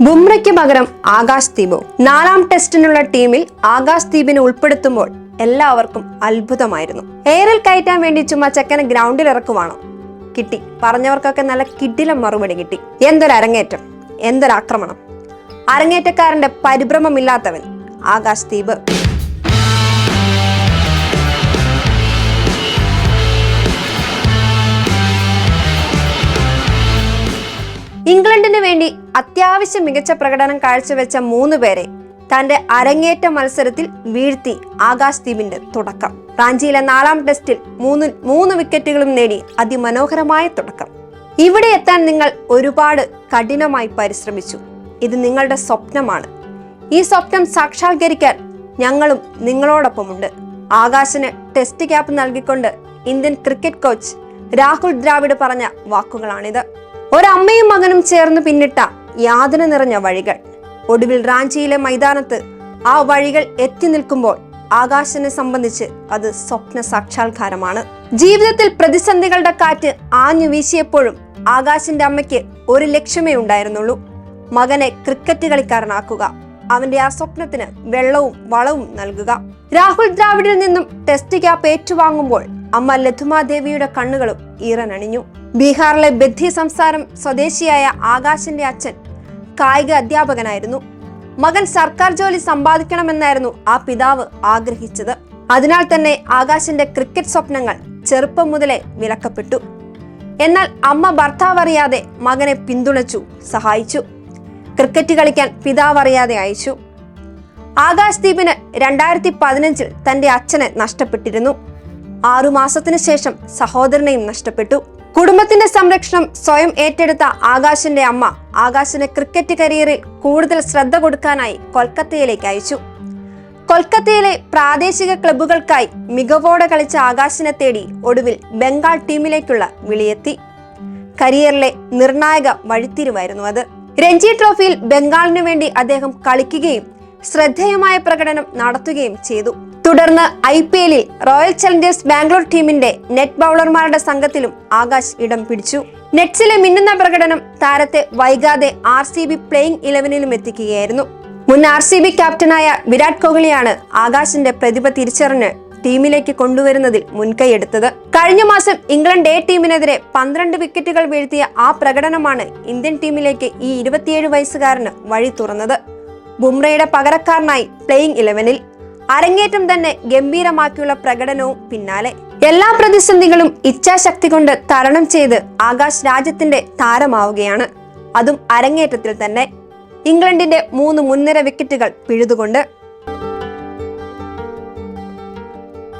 ബുംറയ്ക്ക് പകരം ആകാശ് ദീപോ. നാലാം ടെസ്റ്റിനുള്ള ടീമിൽ ആകാശ് ദീപിനെ ഉൾപ്പെടുത്തുമ്പോൾ എല്ലാവർക്കും അത്ഭുതമായിരുന്നു. എയറിൽ കയറ്റാൻ വേണ്ടി ചുമ്മാ ചെക്കനെ ഗ്രൗണ്ടിൽ ഇറക്കുവാണോ? കിട്ടി. പറഞ്ഞവർക്കൊക്കെ നല്ല കിടിലം മറുപടി കിട്ടി. എന്തൊരു അരങ്ങേറ്റം. എന്തൊരാക്രമണം അരങ്ങേറ്റക്കാരന്റെ പരിഭ്രമമില്ലാത്തവൻ ആകാശ് ദീപ്. ഇംഗ്ലണ്ടിന് വേണ്ടി അത്യാവശ്യം മികച്ച പ്രകടനം കാഴ്ചവെച്ച മൂന്ന് പേരെ തന്റെ അരങ്ങേറ്റ മത്സരത്തിൽ വീഴ്ത്തി ആകാശ് ദീപിന്റെ തുടക്കം. റാഞ്ചിയിലെ നാലാം ടെസ്റ്റിൽ മൂന്ന് മൂന്ന് വിക്കറ്റുകളും നേടി അതിമനോഹരമായ തുടക്കം. ഇവിടെ എത്താൻ നിങ്ങൾ ഒരുപാട് കഠിനമായി പരിശ്രമിച്ചു. ഇത് നിങ്ങളുടെ സ്വപ്നമാണ്. ഈ സ്വപ്നം സാക്ഷാത്കരിക്കാൻ ഞങ്ങളും നിങ്ങളോടൊപ്പമുണ്ട്. ആകാശിന് ടെസ്റ്റ് ക്യാപ്പ് നൽകിക്കൊണ്ട് Indian cricket coach Rahul Dravid പറഞ്ഞ വാക്കുകളാണിത്. ഒരമ്മയും മകനും ചേർന്ന് പിന്നിട്ട യാതന നിറഞ്ഞ വഴികൾ. ഒടുവിൽ റാഞ്ചിയിലെ മൈതാനത്ത് ആ വഴികൾ എത്തി നിൽക്കുമ്പോൾ ആകാശനെ സംബന്ധിച്ച് അത് സ്വപ്ന സാക്ഷാത്കാരമാണ്. ജീവിതത്തിൽ പ്രതിസന്ധികളുടെ കാറ്റ് ആഞ്ഞു വീശിയപ്പോഴും ആകാശിന്റെ അമ്മയ്ക്ക് ഒരു ലക്ഷ്യമേ ഉണ്ടായിരുന്നുള്ളൂ. മകനെ ക്രിക്കറ്റ് കളിക്കാരനാക്കുക. അവന്റെ ആ സ്വപ്നത്തിന് വെള്ളവും വളവും നൽകുക. രാഹുൽ ദ്രാവിഡിൽ നിന്നും ടെസ്റ്റ് ക്യാപ്പ് ഏറ്റുവാങ്ങുമ്പോൾ അമ്മ ലഥുമാദേവിയുടെ കണ്ണുകളും ഈറനണിഞ്ഞു. ബീഹാറിലെ ബദ്ധി സംസാരം സ്വദേശിയായ ആകാശിന്റെ അച്ഛൻ കായിക അധ്യാപകനായിരുന്നു. മകൻ സർക്കാർ ജോലി സമ്പാദിക്കണമെന്നായിരുന്നു ആ പിതാവ് ആഗ്രഹിച്ചത്. അതിനാൽ തന്നെ ആകാശിന്റെ ക്രിക്കറ്റ് സ്വപ്നങ്ങൾ ചെറുപ്പം മുതലേ വിലക്കപ്പെട്ടു. എന്നാൽ അമ്മ ഭർത്താവ് അറിയാതെ മകനെ പിന്തുണച്ചു സഹായിച്ചു. ക്രിക്കറ്റ് കളിക്കാൻ പിതാവ് അറിയാതെ അയച്ചു. ആകാശ് ദീപിന് രണ്ടായിരത്തി പതിനഞ്ചിൽ തന്റെ അച്ഛനെ നഷ്ടപ്പെട്ടിരുന്നു. ആറുമാസത്തിനു ശേഷം സഹോദരനെയും നഷ്ടപ്പെട്ടു. കുടുംബത്തിന്റെ സംരക്ഷണം സ്വയം ഏറ്റെടുത്ത ആകാശിന്റെ അമ്മ ആകാശിന് ക്രിക്കറ്റ് കരിയറിൽ കൂടുതൽ ശ്രദ്ധ കൊടുക്കാനായി കൊൽക്കത്തയിലേക്ക് അയച്ചു. കൊൽക്കത്തയിലെ പ്രാദേശിക ക്ലബ്ബുകൾക്കായി മികവോടെ കളിച്ച ആകാശിനെ തേടി ഒടുവിൽ ബംഗാൾ ടീമിലേക്കുള്ള വിളിയെത്തി. കരിയറിലെ നിർണായക വഴിത്തിരിവായിരുന്നു അത്. രഞ്ജി ട്രോഫിയിൽ ബംഗാളിനു വേണ്ടി അദ്ദേഹം കളിക്കുകയും ശ്രദ്ധേയമായ പ്രകടനം നടത്തുകയും ചെയ്തു. തുടർന്ന് ഐ പി എല്ലിൽ റോയൽ ചലഞ്ചേഴ്സ് ബാംഗ്ലൂർ ടീമിന്റെ നെറ്റ് ബൗളർമാരുടെ സംഘത്തിലും ആകാശ് ഇടം പിടിച്ചു. നെറ്റ്സിലെ മിന്നുന്ന പ്രകടനം താരത്തെ വൈകാതെ ആർ സി ബി പ്ലേയിങ് ഇലവനിലും എത്തിക്കുകയായിരുന്നു. മുൻ ആർ സി ബി ക്യാപ്റ്റനായ വിരാട് കോഹ്ലിയാണ് ആകാശിന്റെ പ്രതിഭ തിരിച്ചറിഞ്ഞ് ടീമിലേക്ക് കൊണ്ടുവരുന്നതിൽ മുൻകൈയെടുത്തത്. കഴിഞ്ഞ മാസം ഇംഗ്ലണ്ട് എ ടീമിനെതിരെ പന്ത്രണ്ട് വിക്കറ്റുകൾ വീഴ്ത്തിയ ആ പ്രകടനമാണ് ഇന്ത്യൻ ടീമിലേക്ക് ഈ ഇരുപത്തിയേഴ് വയസ്സുകാരന് വഴി തുറന്നത്. ബുംറയുടെ പകരക്കാരനായി പ്ലേയിങ് ഇലവനിൽ അരങ്ങേറ്റം തന്നെ ഗംഭീരമാക്കിയുള്ള പ്രകടനവും പിന്നാലെ. എല്ലാ പ്രതിസന്ധികളും ഇച്ഛാശക്തി കൊണ്ട് തരണം ചെയ്ത് ആകാശ് രാജ്യത്തിന്റെ താരമാവുകയാണ്. അതും അരങ്ങേറ്റത്തിൽ തന്നെ. ഇംഗ്ലണ്ടിന്റെ മൂന്ന് മുൻനിര വിക്കറ്റുകൾ പിഴുതുകൊണ്ട്